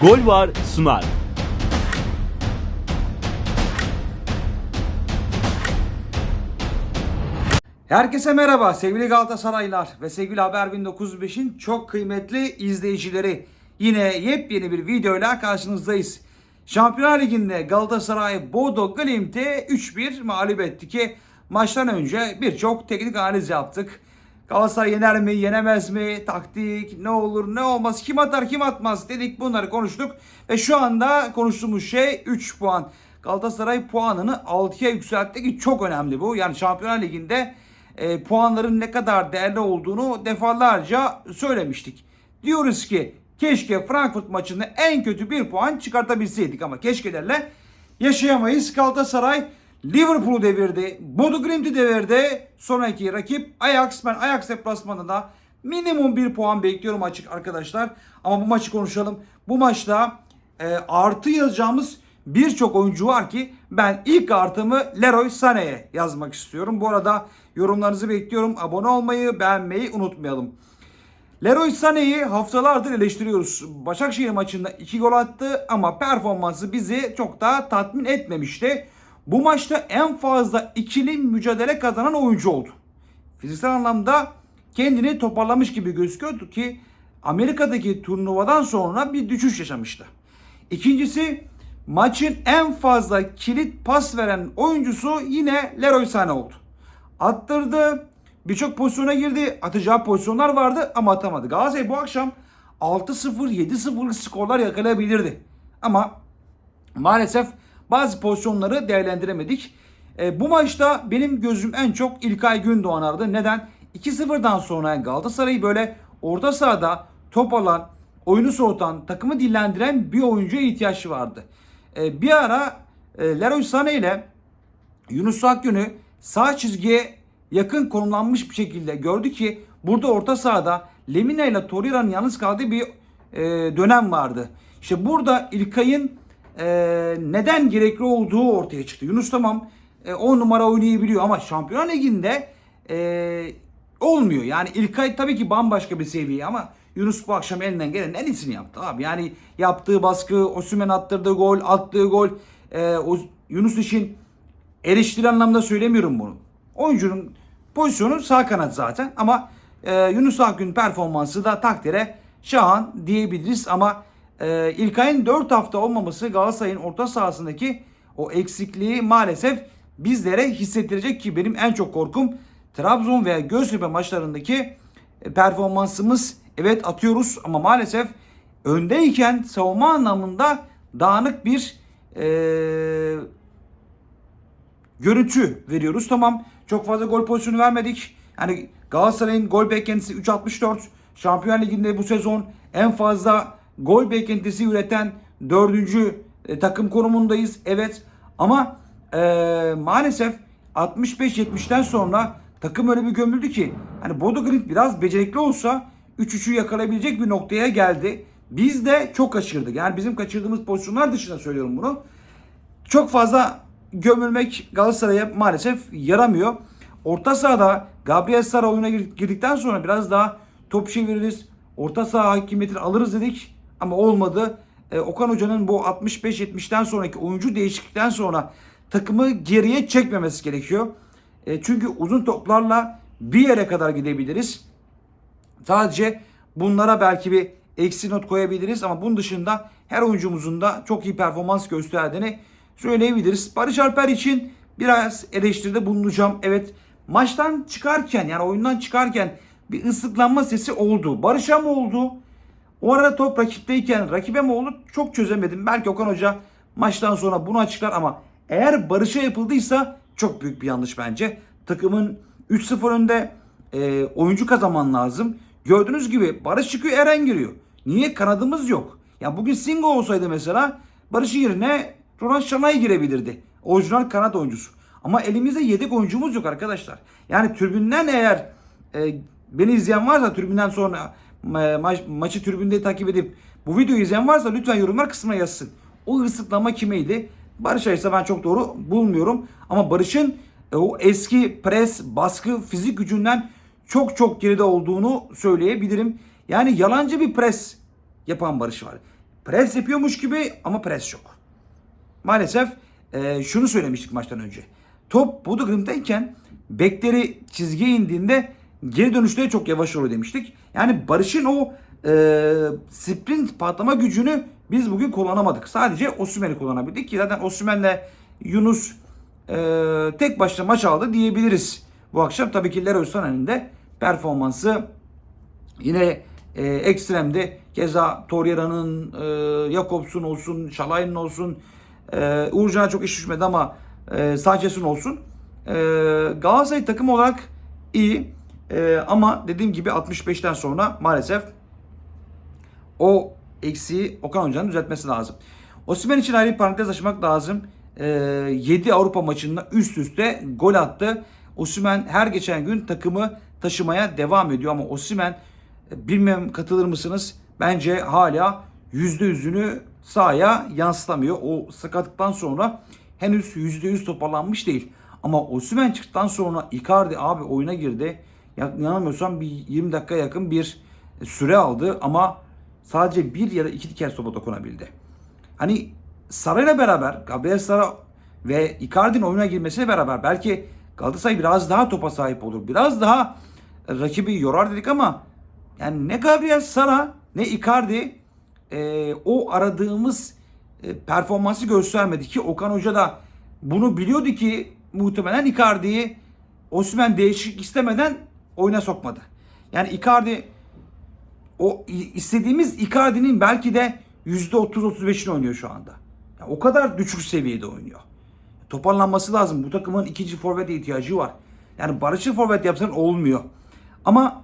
Gol var sunar. Herkese merhaba sevgili Galatasaraylar ve sevgili Haber 1905'in çok kıymetli izleyicileri. Yine yepyeni bir videoyla karşınızdayız. Şampiyonlar Ligi'nde Galatasaray Bodo Glimt'e 3-1 mağlup etti ki maçtan önce birçok teknik analiz yaptık. Galatasaray yener mi, yenemez mi, taktik, ne olur, ne olmaz, kim atar, kim atmaz dedik bunları konuştuk. Ve şu anda konuştuğumuz şey 3 puan. Galatasaray puanını 6'ya yükseltti ki çok önemli bu. Yani Şampiyonlar Ligi'nde e, puanların ne kadar değerli olduğunu defalarca söylemiştik. Diyoruz ki keşke Frankfurt maçında en kötü bir puan çıkartabilseydik ama keşkelerle yaşayamayız. Galatasaray Liverpool'u devirdi. Bodo Glimt'i devirdi. Sonraki rakip Ajax. Ben Ajax deplasmanında minimum bir puan bekliyorum açık arkadaşlar. Ama bu maçı konuşalım. Bu maçta e, artı yazacağımız birçok oyuncu var ki ben ilk artımı Leroy Sané'ye yazmak istiyorum. Bu arada yorumlarınızı bekliyorum. Abone olmayı, beğenmeyi unutmayalım. Leroy Sané'yi haftalardır eleştiriyoruz. Başakşehir maçında 2 gol attı ama performansı bizi çok daha tatmin etmemişti. Bu maçta en fazla ikili mücadele kazanan oyuncu oldu. Fiziksel anlamda kendini toparlamış gibi gözüküyordu ki Amerika'daki turnuvadan sonra bir düşüş yaşamıştı. İkincisi maçın en fazla kilit pas veren oyuncusu yine Leroy Sané oldu. Attırdı, birçok pozisyona girdi, atacağı pozisyonlar vardı ama atamadı. Galatasaray bu akşam 6-0, 7-0'lık skorlar yakalayabilirdi. Ama maalesef bazı pozisyonları değerlendiremedik. E, bu maçta benim gözüm en çok İlkay Gündoğan aradı. Neden? 2-0'dan sonra Galatasaray'ı böyle orta sahada top alan, oyunu soğutan, takımı dillendiren bir oyuncuya ihtiyaç vardı. E, bir ara e, Leroy Sané ile Yunus Akgün'ü sağ çizgiye yakın konumlanmış bir şekilde gördü ki burada orta sahada Lemina ile Torreira'nın yalnız kaldığı bir e, dönem vardı. İşte burada İlkay'ın e, neden gerekli olduğu ortaya çıktı. Yunus tamam 10 numara oynayabiliyor ama Şampiyonlar Ligi'nde e, olmuyor. Yani İlkay tabii ki bambaşka bir seviye ama Yunus bu akşam elinden gelen en iyisini yaptı abi. Yani yaptığı baskı, Osimhen attırdığı gol, attığı gol, e, o, Yunus için eleştiri anlamda söylemiyorum bunu. Oyuncunun pozisyonu sağ kanat zaten ama e, Yunus Akgün performansı da takdire şahan diyebiliriz ama e, İlkay'ın 4 hafta olmaması Galatasaray'ın orta sahasındaki o eksikliği maalesef bizlere hissettirecek ki benim en çok korkum Trabzon veya Göztepe maçlarındaki e, performansımız evet atıyoruz ama maalesef öndeyken savunma anlamında dağınık bir e, görüntü veriyoruz. Tamam çok fazla gol pozisyonu vermedik. Yani Galatasaray'ın gol beklentisi 3.64. Şampiyon Ligi'nde bu sezon en fazla gol beklentisi üreten dördüncü e, takım konumundayız. Evet ama e, maalesef 65-70'ten sonra takım öyle bir gömüldü ki hani Bodo Glimt biraz becerikli olsa 3-3'ü yakalayabilecek bir noktaya geldi. Biz de çok kaçırdık. Yani bizim kaçırdığımız pozisyonlar dışında söylüyorum bunu. Çok fazla gömülmek Galatasaray'a maalesef yaramıyor. Orta sahada Gabriel Sara oyuna gir- girdikten sonra biraz daha top çeviririz. Orta saha hakimiyetini alırız dedik ama olmadı. Ee, Okan Hoca'nın bu 65-70'ten sonraki oyuncu değişiklikten sonra takımı geriye çekmemesi gerekiyor. E, çünkü uzun toplarla bir yere kadar gidebiliriz. Sadece bunlara belki bir eksi not koyabiliriz ama bunun dışında her oyuncumuzun da çok iyi performans gösterdiğini söyleyebiliriz. Barış Alper için biraz eleştiride bulunacağım. Evet maçtan çıkarken yani oyundan çıkarken bir ıslıklanma sesi oldu. Barış'a mı oldu? O arada top rakipteyken rakibe mi oldu? Çok çözemedim. Belki Okan Hoca maçtan sonra bunu açıklar ama eğer Barış'a yapıldıysa çok büyük bir yanlış bence. Takımın 3-0 önde e, oyuncu kazanman lazım. Gördüğünüz gibi Barış çıkıyor Eren giriyor. Niye? Kanadımız yok. Ya bugün Singo olsaydı mesela Barış'ın yerine Ronan Şanay girebilirdi. Orijinal kanat oyuncusu. Ama elimizde yedek oyuncumuz yok arkadaşlar. Yani tribünden eğer e, beni izleyen varsa tribünden sonra ma- ma- maçı tribünde takip edip bu videoyu izleyen varsa lütfen yorumlar kısmına yazsın. O ıslıklama kimeydi? Barış ise ben çok doğru bulmuyorum. Ama Barış'ın e, o eski pres, baskı, fizik gücünden çok çok geride olduğunu söyleyebilirim. Yani yalancı bir pres yapan Barış var. pres yapıyormuş gibi ama pres yok. Maalesef e, şunu söylemiştik maçtan önce. Top Bodo Glimt'teyken bekleri çizgiye indiğinde geri dönüşleri çok yavaş oluyor demiştik. Yani Barış'ın o e, sprint patlama gücünü biz bugün kullanamadık. Sadece Osimhen'i kullanabildik ki zaten Osimhen'le Yunus e, tek başına maç aldı diyebiliriz. Bu akşam tabii ki Leroy Sana'nın de performansı Yine e, ekstremde keza Torreira'nın, e, Jakobs'un olsun, Şalay'ın olsun, e, Uğurcan'a çok iş düşmedi ama e, Sanchez'in olsun. E, Galatasaray takım olarak iyi E, ama dediğim gibi 65'ten sonra maalesef o eksiği Okan Hoca'nın düzeltmesi lazım. Osimhen için ayrı bir parantez açmak lazım. Ee, 7 Avrupa maçında üst üste gol attı. Osimhen her geçen gün takımı taşımaya devam ediyor ama Osimhen e, bilmem katılır mısınız? Bence hala %100'ünü sahaya yansıtamıyor. O sakatlıktan sonra henüz %100 toparlanmış değil. Ama Osimhen çıktıktan sonra Icardi abi oyuna girdi. Ya- Yanılmıyorsam bir 20 dakika yakın bir süre aldı ama sadece bir ya da iki kez topa dokunabildi. Hani Saray'la beraber Gabriel Sara ve Icardi'nin oyuna girmesiyle beraber belki Galatasaray biraz daha topa sahip olur. Biraz daha rakibi yorar dedik ama yani ne Gabriel Sara ne Icardi e, o aradığımız e, performansı göstermedi ki Okan Hoca da bunu biliyordu ki muhtemelen Icardi'yi Osimhen değişiklik istemeden oyuna sokmadı. Yani Icardi o istediğimiz Icardi'nin belki de %30-35'ini oynuyor şu anda. Ya o kadar düşük seviyede oynuyor. Toparlanması lazım. Bu takımın ikinci forvete ihtiyacı var. Yani Barış'ı forvet yapsan olmuyor. Ama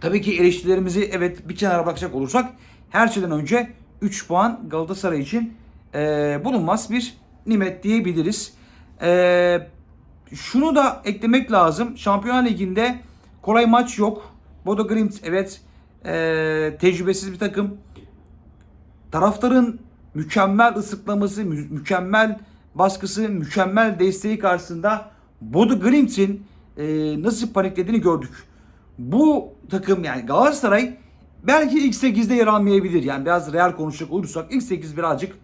tabii ki eleştirilerimizi evet bir kenara bırakacak olursak her şeyden önce 3 puan Galatasaray için eee, bulunmaz bir nimet diyebiliriz. Eee şunu da eklemek lazım. Şampiyonlar Ligi'nde kolay maç yok. Bodo Glimt evet eee, tecrübesiz bir takım. Taraftarın mükemmel ıslıklaması, mü- mükemmel baskısı, mükemmel desteği karşısında Bodo Glimt'in eee, nasıl paniklediğini gördük. Bu takım yani Galatasaray belki ilk 8'de yer almayabilir. Yani biraz real konuşacak olursak ilk 8 birazcık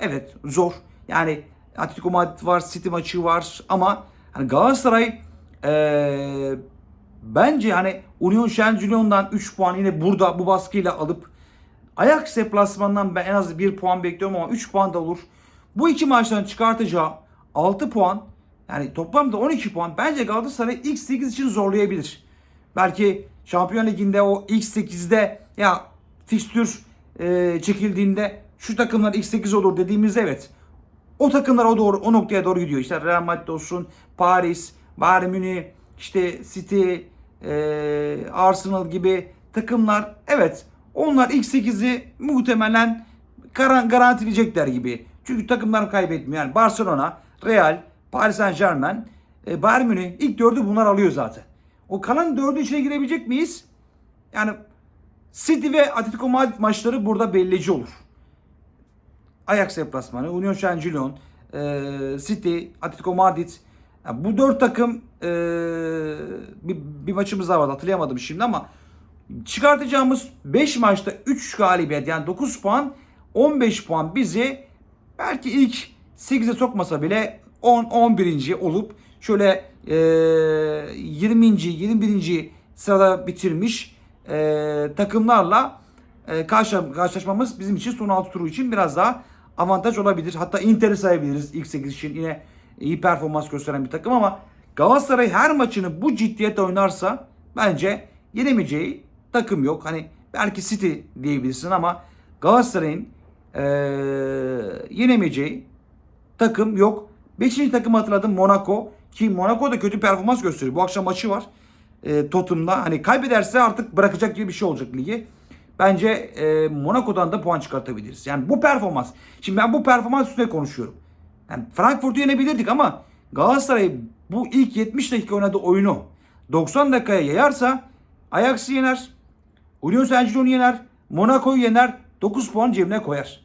evet zor. Yani Atletico Madrid var, City maçı var ama hani Galatasaray eee, bence hani Union Saint-Gillois'dan 3 puan yine burada bu baskıyla alıp Ajax deplasmandan ben en az 1 puan bekliyorum ama 3 puan da olur. Bu iki maçtan çıkartacağı 6 puan yani toplamda 12 puan bence Galatasaray ilk 8 için zorlayabilir. Belki Şampiyon Ligi'nde o ilk 8'de ya fikstür e, çekildiğinde şu takımlar ilk 8 olur dediğimizde evet. O takımlar o doğru o noktaya doğru gidiyor. İşte Real Madrid olsun, Paris, Bayern Münih, işte City, e, Arsenal gibi takımlar evet onlar ilk 8'i muhtemelen garan- garantileyecekler gibi. Çünkü takımlar kaybetmiyor. Yani Barcelona, Real, Paris Saint Germain, e, Bayern Münih ilk dördü bunlar alıyor zaten. O kalan dördü içine girebilecek miyiz? Yani City ve Atletico Madrid maçları burada belirleyici olur. Ajax deplasmanı, Union Saint-Gillois, e, City, Atletico Madrid. Yani bu dört takım e, bir, bir maçımız daha vardı hatırlayamadım şimdi ama çıkartacağımız 5 maçta 3 galibiyet yani 9 puan 15 puan bizi belki ilk 8'e sokmasa bile 10 11. olup şöyle e, 20. 21. sırada bitirmiş e, takımlarla e, karşı, karşılaşmamız bizim için son 6 turu için biraz daha avantaj olabilir. Hatta Inter'i sayabiliriz ilk 8 için yine iyi performans gösteren bir takım ama Galatasaray her maçını bu ciddiyetle oynarsa bence yenemeyeceği takım yok. Hani belki City diyebilirsin ama Galatasaray'ın eee yenemeyeceği takım yok. Beşinci takımı hatırladım Monaco. Ki Monaco da kötü performans gösteriyor. Bu akşam maçı var. E, Tottenham'da. Hani kaybederse artık bırakacak gibi bir şey olacak ligi. Bence e, Monaco'dan da puan çıkartabiliriz. Yani bu performans. Şimdi ben bu performans üstüne konuşuyorum. Yani Frankfurt'u yenebilirdik ama Galatasaray bu ilk 70 dakika oynadığı oyunu 90 dakikaya yayarsa Ajax'ı yener. Union Saint-Gillois'u yener. Monaco'yu yener. 9 puan cebine koyar.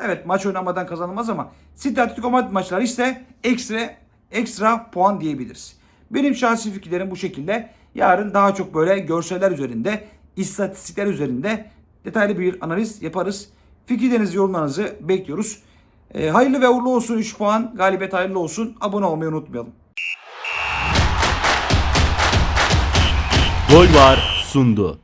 Evet maç oynamadan kazanılmaz ama City Atletico Madrid maçları ise ekstra ekstra puan diyebiliriz. Benim şahsi fikirlerim bu şekilde. Yarın daha çok böyle görseller üzerinde, istatistikler üzerinde detaylı bir analiz yaparız. Fikirlerinizi, yorumlarınızı bekliyoruz. E, hayırlı ve uğurlu olsun 3 puan. Galibiyet hayırlı olsun. Abone olmayı unutmayalım. Gol var sundu.